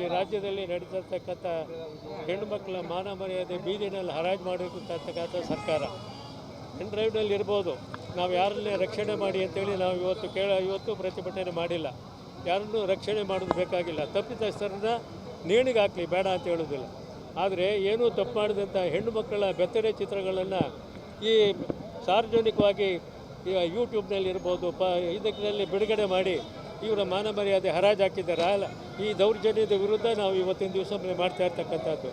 ಈ ರಾಜ್ಯದಲ್ಲಿ ನಡೀತಿರ್ತಕ್ಕಂಥ ಹೆಣ್ಣು ಮಕ್ಕಳ ಮಾನ ಮರ್ಯಾದೆ ಬೀದಿನಲ್ಲಿ ಹರಾಜು ಮಾಡಿರ್ತಕ್ಕಂಥ ಸರ್ಕಾರ. ಹೆಣ್ಣು ಡ್ರೈವ್ನಲ್ಲಿ ಇರ್ಬೋದು. ನಾವು ಯಾರನ್ನೇ ರಕ್ಷಣೆ ಮಾಡಿ ಅಂತೇಳಿ ನಾವು ಇವತ್ತು ಕೇಳ, ಇವತ್ತು ಪ್ರತಿಭಟನೆ ಮಾಡಿಲ್ಲ. ಯಾರನ್ನೂ ರಕ್ಷಣೆ ಮಾಡೋದು ಬೇಕಾಗಿಲ್ಲ. ತಪ್ಪಿತಸ್ಥರನ್ನ ನೇಣಿಗೆ ಹಾಕಲಿ, ಬೇಡ ಅಂತ ಹೇಳೋದಿಲ್ಲ. ಆದರೆ ಏನೂ ತಪ್ಪು ಮಾಡಿದಂಥ ಹೆಣ್ಣು ಮಕ್ಕಳ ಬೆತ್ತಡೆ ಚಿತ್ರಗಳನ್ನು ಈ ಸಾರ್ವಜನಿಕವಾಗಿ ಯೂಟ್ಯೂಬ್ನಲ್ಲಿ ಇರ್ಬೋದು, ಪ ಇದಕ್ಕಿನಲ್ಲಿ ಬಿಡುಗಡೆ ಮಾಡಿ ಇವರ ಮಾನ ಮರ್ಯಾದೆ ಹರಾಜು ಹಾಕಿದ್ದಾರೆ. ಅಲ್ಲ, ಈ ದೌರ್ಜನ್ಯದ ವಿರುದ್ಧ ನಾವು ಇವತ್ತಿನ ದಿವಸ ಮಾಡ್ತಾ ಇರ್ತಕ್ಕಂಥದ್ದು.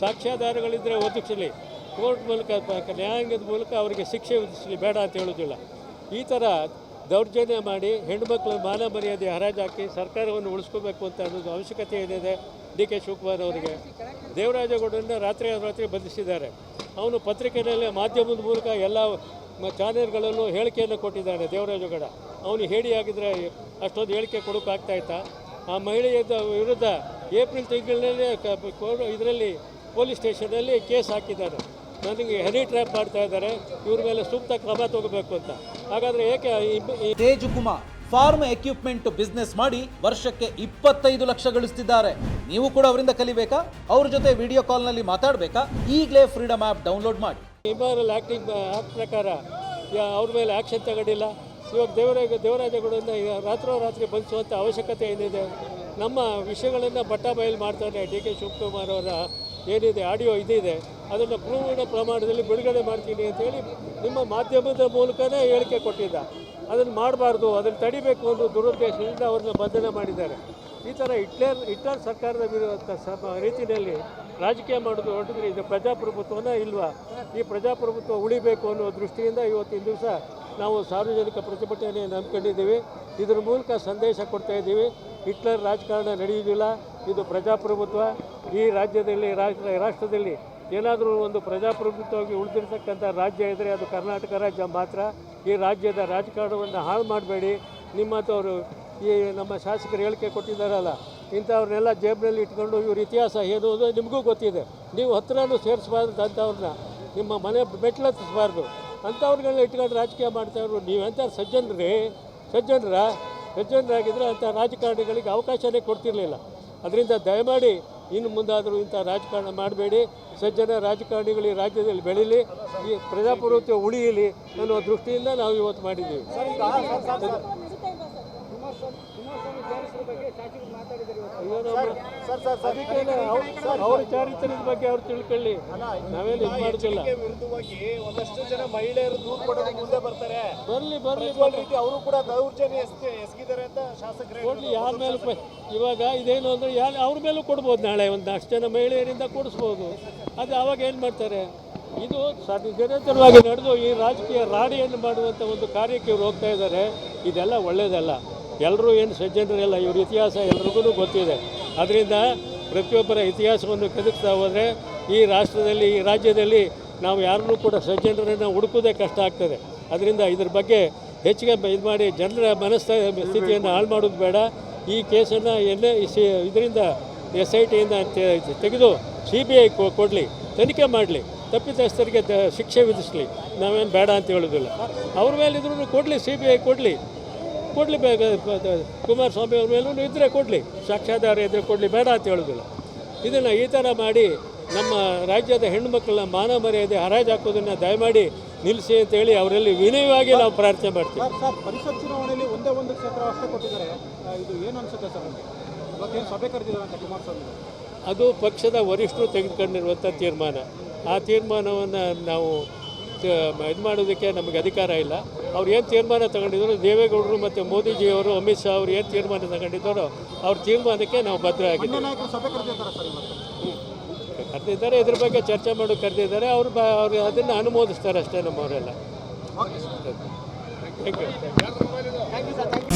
ಸಾಕ್ಷ್ಯಾಧಾರಗಳಿದ್ದರೆ ಒದಗಿಸಲಿ ಕೋರ್ಟ್ ಮೂಲಕ, ನ್ಯಾಯಾಂಗದ ಮೂಲಕ ಅವರಿಗೆ ಶಿಕ್ಷೆ ವಿಧಿಸಲಿ, ಬೇಡ ಅಂತ ಹೇಳೋದಿಲ್ಲ. ಈ ಥರ ದೌರ್ಜನ್ಯ ಮಾಡಿ ಹೆಣ್ಣುಮಕ್ಕಳ ಮಾನ ಮರ್ಯಾದೆ ಹರಾಜು ಹಾಕಿ ಸರ್ಕಾರವನ್ನು ಉಳಿಸ್ಕೋಬೇಕು ಅಂತ ಅನ್ನೋದು ಅವಶ್ಯಕತೆ ಏನಿದೆ? ಡಿ ಕೆ ಶಿವಕುಮಾರ್ ಅವರಿಗೆ. ದೇವರಾಜಗೌಡರನ್ನ ರಾತ್ರಿ ರಾತ್ರಿ ಬಂಧಿಸಿದ್ದಾರೆ. ಅವನು ಪತ್ರಿಕೆಯಲ್ಲಿ ಮಾಧ್ಯಮದ ಮೂಲಕ ಎಲ್ಲ ಚಾನೆಲ್ಗಳಲ್ಲೂ ಹೇಳಿಕೆಯನ್ನು ಕೊಟ್ಟಿದ್ದಾನೆ ದೇವರಾಜಗೌಡ ಅವನು ಆಗಿದ್ರೆ ಅಷ್ಟೊಂದು ಹೇಳಿಕೆ ಕೊಡೋಕ್ಕಾಗ್ತಾ ಇತ್ತಾ? ಆ ಮಹಿಳೆಯ ವಿರುದ್ಧ ಏಪ್ರಿಲ್ ತಿಂಗಳಲ್ಲೇ ಇದರಲ್ಲಿ ಪೊಲೀಸ್ ಸ್ಟೇಷನಲ್ಲಿ ಕೇಸ್ ಹಾಕಿದ್ದಾರೆ. ನನಗೆ ಹೆರಿ ಟ್ರ್ಯಾಪ್ ಮಾಡ್ತಾ ಇದ್ದಾರೆ, ಇವ್ರ ಮೇಲೆ ಸೂಕ್ತ ಕ್ರಮ ತಗೋಬೇಕು ಅಂತ. ಹಾಗಾದರೆ ಏಕೆ Teju Kumar farm equipment business ಮಾಡಿ ವರ್ಷಕ್ಕೆ ಇಪ್ಪತ್ತೈದು ಲಕ್ಷ ಗಳಿಸ್ತಿದ್ದಾರೆ. ನೀವು ಕೂಡ ಅವರಿಂದ ಕಲಿಬೇಕಾ? ಅವ್ರ ಜೊತೆ ವಿಡಿಯೋ ಕಾಲ್ನಲ್ಲಿ ಮಾತಾಡಬೇಕಾ? ಈಗಲೇ ಫ್ರೀಡಮ್ ಆ್ಯಪ್ ಡೌನ್ಲೋಡ್ ಮಾಡಿ. ಇಮಾರಲ್ ಆ್ಯಕ್ಟಿಂಗ್ ಆ್ಯಕ್ಟ್ ಪ್ರಕಾರ ಅವ್ರ ಮೇಲೆ ಆ್ಯಕ್ಷನ್ ತಗೊಂಡಿಲ್ಲ. ಇವಾಗ ದೇವರಾಜ ರಾತ್ರೋ ರಾತ್ರೋರಾತ್ರಿ ಬಂಧಿಸುವಂಥ ಅವಶ್ಯಕತೆ ಏನಿದೆ? ನಮ್ಮ ವಿಷಯಗಳನ್ನು ಬಟ್ಟ ಬಯಲು ಮಾಡ್ತಾರೆ ಡಿ ಕೆ ಶಿವಕುಮಾರ್ ಅವರ ಏನಿದೆ ಆಡಿಯೋ ಇದಿದೆ. ಅದನ್ನು ಪೂರ್ಣ ಪ್ರಮಾಣದಲ್ಲಿ ಬಿಡುಗಡೆ ಮಾಡ್ತೀನಿ ಅಂತೇಳಿ ನಿಮ್ಮ ಮಾಧ್ಯಮದ ಮೂಲಕನೇ ಹೇಳಿಕೆ ಕೊಟ್ಟಿದ್ದ. ಅದನ್ನು ಮಾಡಬಾರ್ದು, ಅದನ್ನು ತಡಿಬೇಕು ಅನ್ನೋ ದುರುದ್ದೇಶದಿಂದ ಅವ್ರನ್ನ ಬಂಧನ ಮಾಡಿದ್ದಾರೆ. ಈ ಥರ ಹಿಟ್ಲರ್ ಹಿಟ್ಲರ್ ಸರ್ಕಾರದ ಸ ರೀತಿಯಲ್ಲಿ ರಾಜಕೀಯ ಮಾಡೋದು ಹೊರಟಿದ್ರೆ ಇದು ಪ್ರಜಾಪ್ರಭುತ್ವನ ಇಲ್ವಾ? ಈ ಪ್ರಜಾಪ್ರಭುತ್ವ ಉಳಿಬೇಕು ಅನ್ನೋ ದೃಷ್ಟಿಯಿಂದ ಇವತ್ತಿನ ದಿವಸ ನಾವು ಸಾರ್ವಜನಿಕ ಪ್ರತಿಭಟನೆ ನಂಬ್ಕೊಂಡಿದ್ದೀವಿ. ಇದ್ರ ಮೂಲಕ ಸಂದೇಶ ಕೊಡ್ತಾ ಇದ್ದೀವಿ. ಹಿಟ್ಲರ್ ರಾಜಕಾರಣ ನಡೆಯುವುದಿಲ್ಲ. ಇದು ಪ್ರಜಾಪ್ರಭುತ್ವ. ಈ ರಾಜ್ಯದಲ್ಲಿ, ರಾಷ್ಟ್ರ, ರಾಷ್ಟ್ರದಲ್ಲಿ ಏನಾದರೂ ಒಂದು ಪ್ರಜಾಪ್ರಭುತ್ವವಾಗಿ ಉಳಿದಿರ್ತಕ್ಕಂಥ ರಾಜ್ಯ ಇದ್ದರೆ ಅದು ಕರ್ನಾಟಕ ರಾಜ್ಯ ಮಾತ್ರ. ಈ ರಾಜ್ಯದ ರಾಜಕಾರಣವನ್ನು ಹಾಳು ಮಾಡಬೇಡಿ. ನಿಮ್ಮಂಥವ್ರು ಈ ನಮ್ಮ ಶಾಸಕರು ಹೇಳಿಕೆ ಕೊಟ್ಟಿದ್ದಾರಲ್ಲ, ಇಂಥವ್ರನ್ನೆಲ್ಲ ಜೇಬ್ನಲ್ಲಿ ಇಟ್ಕೊಂಡು ಇವ್ರ ಇತಿಹಾಸ ಏನು ಅನ್ನೋದು ನಿಮಗೂ ಗೊತ್ತಿದೆ. ನೀವು ಹತ್ರನೂ ಸೇರಿಸಬಾರ್ದು ಅಂಥವ್ರನ್ನ ನಿಮ್ಮ ಮನೆ ಮೆಟ್ಲತ್ತಿಸಬಾರ್ದು ಅಂಥವ್ರನ್ನೆಲ್ಲ ಇಟ್ಕೊಂಡು ರಾಜಕೀಯ ಮಾಡ್ತಾಯಿದ್ರು ನೀವೆಂಥ ಸಜ್ಜನರೇ? ಸಜ್ಜನರ? ಸಜ್ಜನರಾಗಿದ್ದರೆ ಅಂಥ ರಾಜಕಾರಣಿಗಳಿಗೆ ಅವಕಾಶನೇ ಕೊಡ್ತಿರಲಿಲ್ಲ. ಅದರಿಂದ ದಯಮಾಡಿ ಇನ್ನು ಮುಂದಾದರೂ ಇಂಥ ರಾಜಕಾರಣ ಮಾಡಬೇಡಿ. ಸಜ್ಜನ ರಾಜಕಾರಣಿಗಳು ಈ ರಾಜ್ಯದಲ್ಲಿ ಬೆಳೀಲಿ, ಈ ಪ್ರಜಾಪ್ರಭುತ್ವ ಉಳಿಯಲಿ ಅನ್ನೋ ದೃಷ್ಟಿಯಿಂದ ನಾವು ಇವತ್ತು ಮಾಡಿದ್ದೀವಿ. ಅಯ್ಯೋ ಸರ್ ಅದಕ್ಕೆ ಅವ್ರ- ಚಾರಿತ್ರದ ಬಗ್ಗೆ ಅವ್ರು ತಿಳ್ಕೊಳ್ಳಿ. ನಾವೇನು ಇದು ಮಾಡೋದಿಲ್ಲ. ವಿರುದ್ಧವಾಗಿ ಒಂದಷ್ಟು ಜನ ಮಹಿಳೆಯರು ದೂರು ಕೊಡೋದು ಮುಂದೆ ಬರ್ತಾರೆ. ಬರ್ಲಿ ಬರ್ಲಿ ರೀತಿ ಅವರು ಕೂಡ ದೌರ್ಜನ್ಯ ಎಸ್ಗೆ ಎಸಗಿದ್ದಾರೆ ಅಂತ ಶಾಸಕರು ಕೊಡ್ಲಿ ಯಾರ ಮೇಲೆ ಇವಾಗ ಇದೇನು ಅಂದ್ರೆ ಯಾರು ಅವ್ರ ಮೇಲೂ ಕೊಡ್ಬೋದು ನಾಳೆ ಒಂದು ಅಷ್ಟು ಜನ ಮಹಿಳೆಯರಿಂದ ಕೊಡಿಸ್ಬೋದು. ಅದು ಅವಾಗ ಏನು ಮಾಡ್ತಾರೆ? ಇದು ಸ- ನಡೆದು ಈ ರಾಜಕೀಯ ರಾಡಿಯನ್ನು ಮಾಡುವಂಥ ಒಂದು ಕಾರ್ಯಕ್ಕೆ ಇವ್ರು ಹೋಗ್ತಾ ಇದ್ದಾರೆ. ಇದೆಲ್ಲ ಒಳ್ಳೆಯದಲ್ಲ ಎಲ್ಲರೂ ಏನು ಸಜ್ಜನರಲ್ಲ ಇವ್ರ ಇತಿಹಾಸ ಎಲ್ರಿಗೂ ಗೊತ್ತಿದೆ. ಅದರಿಂದ ಪ್ರತಿಯೊಬ್ಬರ ಇತಿಹಾಸವನ್ನು ಕೆದಕ್ತಾ ಹೋದರೆ ಈ ರಾಷ್ಟ್ರದಲ್ಲಿ, ಈ ರಾಜ್ಯದಲ್ಲಿ ನಾವು ಯಾರನ್ನೂ ಕೂಡ ಸಜ್ಜನರನ್ನು ಹುಡುಕೋದೇ ಕಷ್ಟ ಆಗ್ತದೆ. ಅದರಿಂದ ಇದ್ರ ಬಗ್ಗೆ ಹೆಚ್ಚಿಗೆ ಇದು ಮಾಡಿ ಜನರ ಮನಸ್ಥ ಸ್ಥಿತಿಯನ್ನು ಹಾಳು ಮಾಡೋದು ಬೇಡ. ಈ ಕೇಸನ್ನು ಎಲ್ಲ ಇದರಿಂದ ಎಸ್ ಐ ಟಿಯಿಂದ ತೆಗೆದು ಸಿ ಬಿ ಐ ಕೊಡಲಿ, ತನಿಖೆ ಮಾಡಲಿ, ತಪ್ಪಿತಸ್ಥರಿಗೆ ಶಿಕ್ಷೆ ವಿಧಿಸಲಿ, ನಾವೇನು ಬೇಡ ಅಂತ ಹೇಳೋದಿಲ್ಲ. ಅವ್ರ ಮೇಲೆ ಇದ್ರೂ ಕೊಡಲಿ, ಸಿ ಬಿ ಐ ಕೊಡಲಿ. ಕೊಡಲಿ ಕುಮಾರಸ್ವಾಮಿ ಅವ್ರ ಮೇಲೂ ಇದ್ದರೆ ಕೊಡಲಿ. ಸಾಕ್ಷ್ಯಾಧಾರ ಇದ್ದರೆ ಕೊಡಲಿ ಬೇಡ ಅಂತ ಹೇಳೋದಿಲ್ಲ. ಇದನ್ನು ಈ ಥರ ಮಾಡಿ ನಮ್ಮ ರಾಜ್ಯದ ಹೆಣ್ಣುಮಕ್ಕಳನ್ನ ಮಾನ ಮರ್ಯಾದೆ ಹರಾಜು ಹಾಕೋದನ್ನು ದಯಮಾಡಿ ನಿಲ್ಲಿಸಿ ಅಂತೇಳಿ ಅವರಲ್ಲಿ ವಿನಯವಾಗಿ ನಾವು ಪ್ರಾರ್ಥನೆ ಮಾಡ್ತೀವಿ. ಪರಿಷತ್ ಚುನಾವಣೆಯಲ್ಲಿ ಒಂದೇ ಒಂದು ಕ್ಷೇತ್ರ ಅಷ್ಟೇ ಕೊಟ್ಟಿದ್ದಾರೆ. ಇದು ಏನು ಅನಿಸುತ್ತೆ ಸರ್ ಇವತ್ತು ಏನು ಸಭೆ ಕರೆದಿದ್ದಾರೆ ಕುಮಾರಸ್ವಾಮಿ. ಅದು ಪಕ್ಷದ ವರಿಷ್ಠರು ತೆಗೆದುಕೊಂಡಿರುವಂಥ ತೀರ್ಮಾನ. ಆ ತೀರ್ಮಾನವನ್ನು ನಾವು ಇದು ಮಾಡೋದಕ್ಕೆ ನಮಗೆ ಅಧಿಕಾರ ಇಲ್ಲ. ಅವ್ರು ಏನು ತೀರ್ಮಾನ ತಗೊಂಡಿದ್ರು ದೇವೇಗೌಡರು ಮತ್ತು ಮೋದಿಜಿಯವರು ಅಮಿತ್ ಶಾ ಅವರು ಏನು ತೀರ್ಮಾನ ತಗೊಂಡಿದ್ದಾರೋ ಅವ್ರ ತೀರ್ಮಾನಕ್ಕೆ ನಾವು ಬದ್ಧರಾಗಿದ್ದೀವಿ ಆಗಿದ್ದೀವಿ. ಸಭೆ ಕರೆದಿದ್ದಾರೆ ಇದ್ರ ಬಗ್ಗೆ ಚರ್ಚೆ ಮಾಡೋ ಕರೆದಿದ್ದಾರೆ ಅವರು ಬ ಅವರು ಅದನ್ನು ಅನುಮೋದಿಸ್ತಾರೆ ಅಷ್ಟೇ ನಮ್ಮವರೆಲ್ಲ ಥ್ಯಾಂಕ್ ಯು